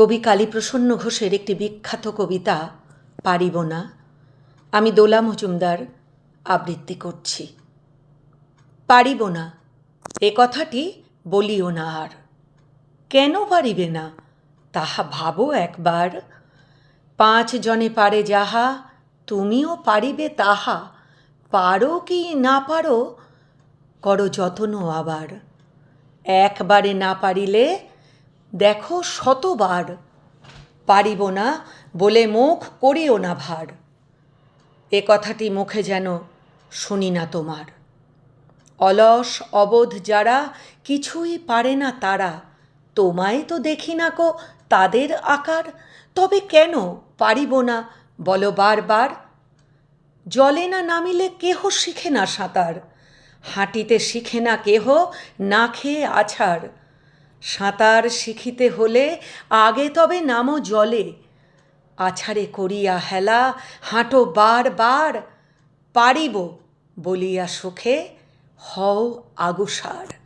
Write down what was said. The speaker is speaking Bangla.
কবি কালীপ্রসন্ন ঘোষের একটি বিখ্যাত কবিতা, পারিব না আমি দোলা মজুমদার আবৃত্তি করছি। পারিব না, এ কথাটি বলিও না আর। কেন পারিবে না? তাহা ভাবো একবার। পাঁচ জনে পারে যাহা, তুমিও পারিবে তাহা। পারো কি না পারো, করো যত্ন আবার। একবারে না পারিলে দেখো শতবার। পারিব না বলে মুখ করিও না ভার। এ কথাটি মুখে যেন শুনি না তোমার। অলস অবোধ যারা কিছুই পারে না তারা, তোমায় তো দেখি না কো তাদের আকার। তবে কেন পারিব না বলো বারবার? জলে না নামিলে কেহ শিখে না সাঁতার? হাঁটিতে শিখে না কেহ না খেয়ে আছাড়? সাঁতার শিখিতে হলে আগে তবে নামো জলে। আছাড়ে করিয়া হেলা, হাঁটো বার বার, পারিব বলিয়া সুখে হও আগুসার